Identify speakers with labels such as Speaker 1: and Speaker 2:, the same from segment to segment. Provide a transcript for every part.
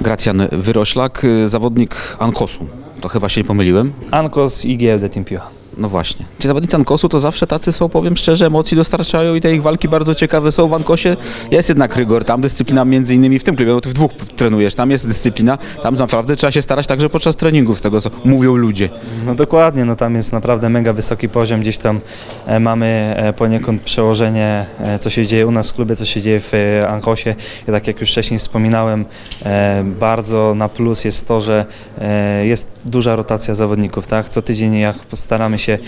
Speaker 1: Gracjan Wyroślak, y, zawodnik Ankosu. To chyba się nie pomyliłem.
Speaker 2: Ankos i GLD Team Piła.
Speaker 1: No właśnie. Ci zawodnicy Ankosu to zawsze tacy są, powiem szczerze, emocji dostarczają i te ich walki bardzo ciekawe są. W Ankosie jest jednak rygor, tam dyscyplina między innymi w tym klubie, no ty w dwóch trenujesz, tam jest dyscyplina, tam naprawdę trzeba się starać także podczas treningów, z tego co mówią ludzie.
Speaker 2: No dokładnie, no tam jest naprawdę mega wysoki poziom, gdzieś tam e, mamy e, poniekąd przełożenie, e, co się dzieje u nas w klubie, co się dzieje w Ankosie. I tak jak już wcześniej wspominałem, bardzo na plus jest to, że jest duża rotacja zawodników, tak? Co tydzień jak postaramy się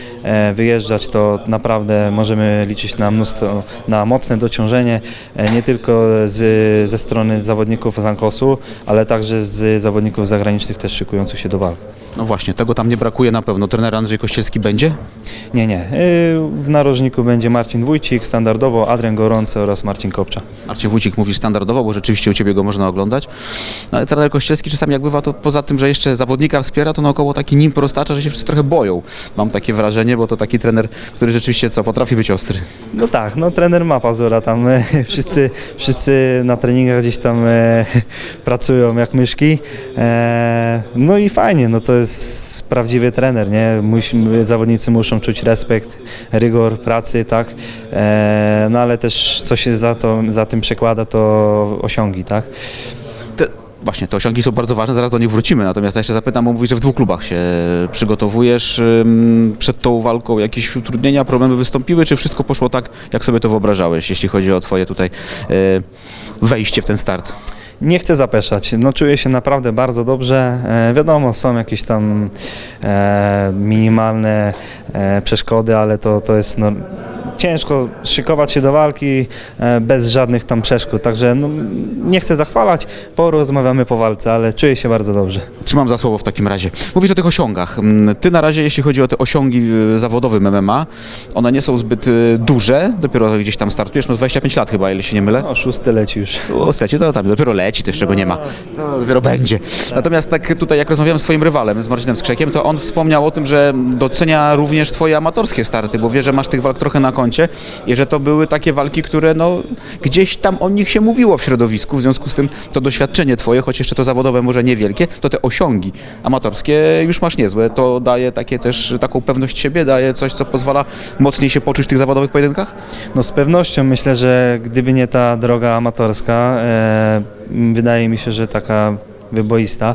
Speaker 2: wyjeżdżać, to naprawdę możemy liczyć na mnóstwo, na mocne dociążenie, e, nie tylko z, ze strony zawodników z Ankosu, ale także z zawodników zagranicznych też szykujących się do walk.
Speaker 1: No właśnie, tego tam nie brakuje na pewno. Trener Andrzej Kościelski będzie?
Speaker 2: Nie, nie. Yy, W narożniku będzie Marcin Wójcik, standardowo Adrian Gorący oraz Marcin Kopcza.
Speaker 1: Marcin Wójcik mówisz standardowo, bo rzeczywiście u Ciebie go można oglądać. No, ale trener Kościelski czasami jak bywa, to poza tym, że jeszcze zawodnika wspiera, to naokoło taki nim prostacza, że się wszyscy trochę boją. Mam takie wrażenie, bo to taki trener, który rzeczywiście co, potrafi być ostry.
Speaker 2: No tak, no trener ma pazura tam. e, Wszyscy, wszyscy na treningach gdzieś tam e, pracują jak myszki. E, no i fajnie, no to jest prawdziwy trener, nie? Musimy, zawodnicy muszą czuć respekt, rygor pracy, tak? E, no ale też co się za, to, za tym przekłada, to osiągi, tak?
Speaker 1: Te, właśnie, te osiągi są bardzo ważne, zaraz do nich wrócimy. Natomiast ja jeszcze zapytam, bo mówisz, że w dwóch klubach się przygotowujesz. Przed tą walką jakieś utrudnienia, problemy wystąpiły, czy wszystko poszło tak, jak sobie to wyobrażałeś, jeśli chodzi o Twoje tutaj e, wejście w ten start?
Speaker 2: Nie chcę zapeszać. No, czuję się naprawdę bardzo dobrze. E, wiadomo, są jakieś tam e, minimalne e, przeszkody, ale to, to jest no, ciężko szykować się do walki e, bez żadnych tam przeszkód. Także no, nie chcę zachwalać, porozmawiamy po walce, ale czuję się bardzo dobrze.
Speaker 1: Trzymam za słowo w takim razie. Mówisz o tych osiągach. Mm, Ty na razie, jeśli chodzi o te osiągi zawodowe MMA, one nie są zbyt y, duże, dopiero gdzieś tam startujesz, masz 25 lat chyba, jeśli się nie mylę.
Speaker 2: No, szósty leci już.
Speaker 1: O, leci, to tam dopiero leci, to jeszcze go nie ma. To dopiero będzie. Natomiast tak tutaj, jak rozmawiałem z swoim rywalem, z Marcinem Skrzekiem, to on wspomniał o tym, że docenia również twoje amatorskie starty, bo wie, że masz tych walk trochę na koncie i że to były takie walki, które no, gdzieś tam o nich się mówiło w środowisku, w związku z tym to doświadczenie twoje, choć jeszcze to zawodowe może niewielkie, to te osiągi amatorskie już masz niezłe. To daje takie też taką pewność siebie, daje coś, co pozwala mocniej się poczuć w tych zawodowych pojedynkach?
Speaker 2: No z pewnością myślę, że gdyby nie ta droga amatorska, e, wydaje mi się, że taka wyboista,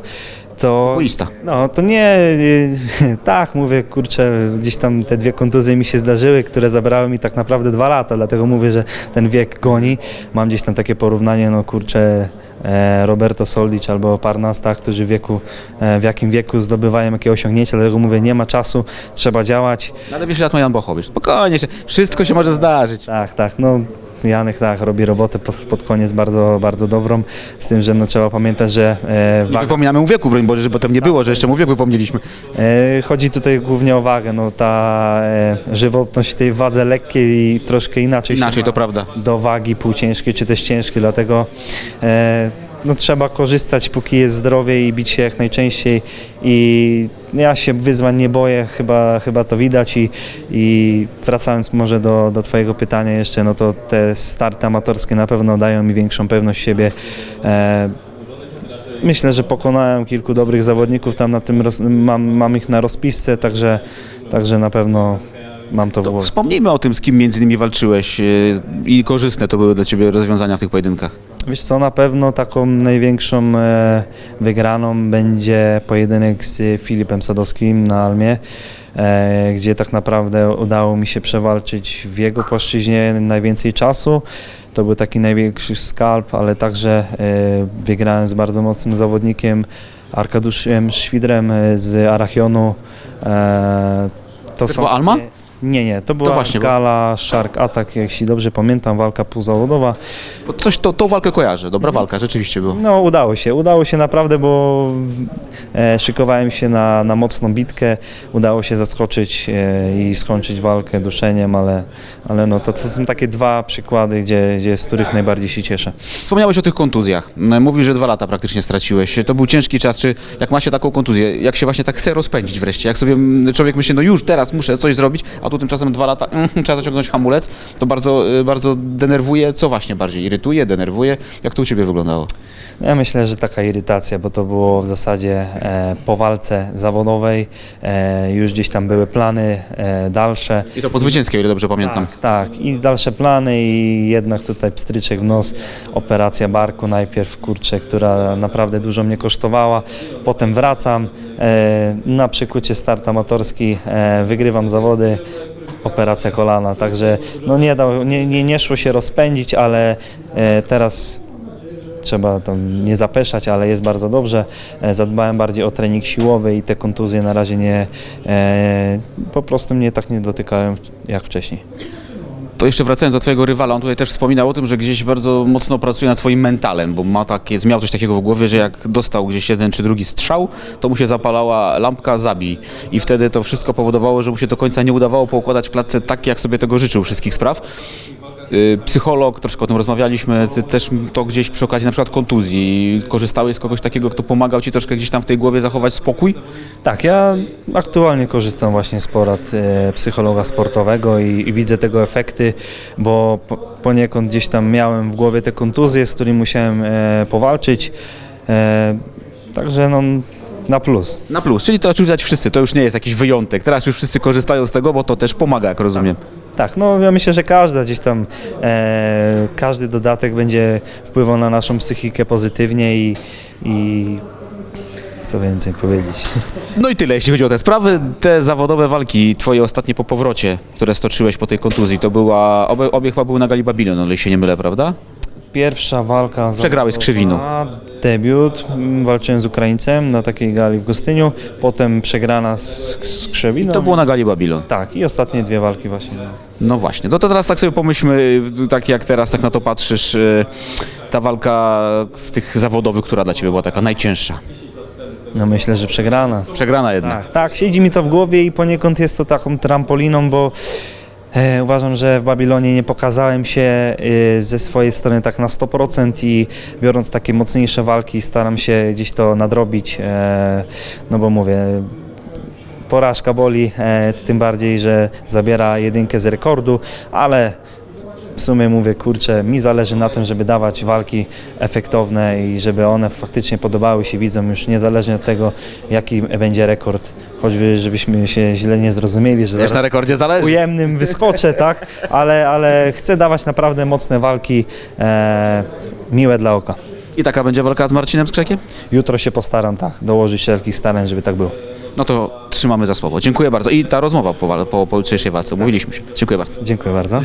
Speaker 2: to... No, to nie, nie, tak mówię, kurczę, gdzieś tam te dwie kontuzje mi się zdarzyły, które zabrały mi tak naprawdę dwa lata, dlatego mówię, że ten wiek goni. Mam gdzieś tam takie porównanie, no kurczę, e, Roberto Soldic albo Parnasta, którzy w wieku, e, w jakim wieku zdobywają jakie osiągnięcia, dlatego mówię, nie ma czasu, trzeba działać.
Speaker 1: No, ale wiesz, ja to Jan Bochowicz. Spokojnie, wszystko się może zdarzyć.
Speaker 2: Tak, tak, no Janek tak, robi robotę pod, pod koniec bardzo, bardzo dobrą, z tym, że no, trzeba pamiętać, że e,
Speaker 1: Nie
Speaker 2: waga,
Speaker 1: wypominamy mu wieku, broń Boże, żeby potem nie było, że jeszcze mu wiek wypomnieliśmy.
Speaker 2: e, chodzi tutaj głównie o wagę, no ta e, żywotność w tej wadze lekkiej i troszkę inaczej, się
Speaker 1: Inaczej,
Speaker 2: ma
Speaker 1: to prawda.
Speaker 2: do wagi półciężkiej czy też ciężkiej, dlatego e, no, trzeba korzystać póki jest zdrowie i bić się jak najczęściej i ja się wyzwań nie boję, chyba, chyba to widać i, i wracając może do, do Twojego pytania jeszcze, no to te starty amatorskie na pewno dają mi większą pewność siebie. E, Myślę, że pokonałem kilku dobrych zawodników, tam na tym roz, mam, mam ich na rozpisce, także, także na pewno mam to w
Speaker 1: To
Speaker 2: głowie.
Speaker 1: wspomnijmy o tym, z kim między innymi walczyłeś yy, i korzystne to były dla Ciebie rozwiązania w tych pojedynkach.
Speaker 2: Wiesz co, na pewno taką największą e, wygraną będzie pojedynek z Filipem Sadowskim na Almie, e, gdzie tak naprawdę udało mi się przewalczyć w jego płaszczyźnie najwięcej czasu. To był taki największy skalp, ale także e, wygrałem z bardzo mocnym zawodnikiem Arkaduszem Szwidrem e, z Arachionu. E, to
Speaker 1: była Alma?
Speaker 2: Nie, nie, to była
Speaker 1: właśnie, bo-
Speaker 2: gala Shark Attack, jeśli dobrze pamiętam, walka półzawodowa.
Speaker 1: Bo coś, to, tą walkę kojarzę, dobra walka, rzeczywiście była.
Speaker 2: No udało się, udało się naprawdę, bo e, szykowałem się na, na mocną bitkę, udało się zaskoczyć e, i skończyć walkę duszeniem, ale, ale no to, to są takie dwa przykłady, gdzie, gdzie, z których najbardziej się cieszę.
Speaker 1: Wspomniałeś o tych kontuzjach. Mówisz, że dwa lata praktycznie straciłeś. To był ciężki czas. Czy jak ma się taką kontuzję, jak się właśnie tak chce rozpędzić wreszcie, jak sobie mm, człowiek myśli, no już teraz muszę coś zrobić, a tu tymczasem dwa lata, mm, trzeba zaciągnąć hamulec, to bardzo, y, bardzo denerwuje. Co właśnie bardziej irytuje, denerwuje? Jak to u Ciebie wyglądało?
Speaker 2: Ja myślę, że taka irytacja, bo to było w zasadzie e, po walce zawodowej, e, już gdzieś tam były plany e, dalsze.
Speaker 1: I to po zwycięskiej, o ile dobrze pamiętam.
Speaker 2: Tak, tak, i dalsze plany i jednak tutaj pstryczek w nos, operacja barku najpierw, kurczę, która naprawdę dużo mnie kosztowała, potem wracam, e, na przykucie start amatorski, e, wygrywam zawody, operacja kolana, także no nie, dał, nie, nie, nie szło się rozpędzić, ale e, teraz trzeba tam nie zapeszać, ale jest bardzo dobrze. E, Zadbałem bardziej o trening siłowy i te kontuzje na razie nie, e, po prostu mnie tak nie dotykają jak wcześniej.
Speaker 1: To jeszcze wracając do twojego rywala, on tutaj też wspominał o tym, że gdzieś bardzo mocno pracuje nad swoim mentalem, bo ma takie, miał coś takiego w głowie, że jak dostał gdzieś jeden czy drugi strzał, to mu się zapalała lampka zabij. I wtedy to wszystko powodowało, że mu się do końca nie udawało poukładać w klatce tak, jak sobie tego życzył wszystkich spraw. Y, Psycholog, troszkę o tym rozmawialiśmy, ty też to gdzieś przy okazji na przykład kontuzji. Korzystałeś z kogoś takiego, kto pomagał ci troszkę gdzieś tam w tej głowie zachować spokój?
Speaker 2: Tak, ja aktualnie korzystam właśnie z porad e, psychologa sportowego i, i widzę tego efekty, bo po, poniekąd gdzieś tam miałem w głowie te kontuzje, z którymi musiałem e, powalczyć. E, także no, na plus.
Speaker 1: Na plus, czyli to widać wszyscy, to już nie jest jakiś wyjątek. Teraz już wszyscy korzystają z tego, bo to też pomaga, jak rozumiem.
Speaker 2: Tak, no ja myślę, że każda gdzieś tam, e, każdy dodatek będzie wpływał na naszą psychikę pozytywnie i, i co więcej powiedzieć.
Speaker 1: No i tyle, jeśli chodzi o te sprawy. Te zawodowe walki, twoje ostatnie po powrocie, które stoczyłeś po tej kontuzji, to była, obie, obie chyba były na Gali Babylon, o ile się nie mylę, prawda?
Speaker 2: Pierwsza walka
Speaker 1: Przegrałeś z Krzywiną.
Speaker 2: zawodowa, Debiut, walczyłem z Ukraińcem na takiej gali w Gostyniu, potem przegrana z, z Krzewiną.
Speaker 1: To było na Gali Babylon.
Speaker 2: Tak, i ostatnie dwie walki właśnie.
Speaker 1: No właśnie, no to teraz tak sobie pomyślmy, tak jak teraz tak na to patrzysz, y, ta walka z tych zawodowych, która dla ciebie była taka najcięższa.
Speaker 2: No myślę, że przegrana.
Speaker 1: Przegrana jednak.
Speaker 2: Tak, tak, siedzi mi to w głowie i poniekąd jest to taką trampoliną, bo uważam, że w Babilonie nie pokazałem się e, ze swojej strony tak na 100% i biorąc takie mocniejsze walki staram się gdzieś to nadrobić, e, no bo mówię, porażka boli, e, tym bardziej, że zabiera jedynkę z rekordu, ale w sumie mówię, kurczę, mi zależy na tym, żeby dawać walki efektowne i żeby one faktycznie podobały się widzom, już niezależnie od tego, jaki będzie rekord, choćby żebyśmy się źle nie zrozumieli, że
Speaker 1: Też na
Speaker 2: zaraz
Speaker 1: rekordzie zależy.
Speaker 2: ujemnym wyskoczę, tak, ale, ale chcę dawać naprawdę mocne walki, e, miłe dla oka.
Speaker 1: I taka będzie walka z Marcinem Skrzekiem?
Speaker 2: Jutro się postaram, tak, dołożyć wszelkich starań, żeby tak było.
Speaker 1: No to trzymamy za słowo. Dziękuję bardzo. I ta rozmowa po, wal- po, po jutrzejszej walce, mówiliśmy się. Dziękuję bardzo.
Speaker 2: Dziękuję bardzo.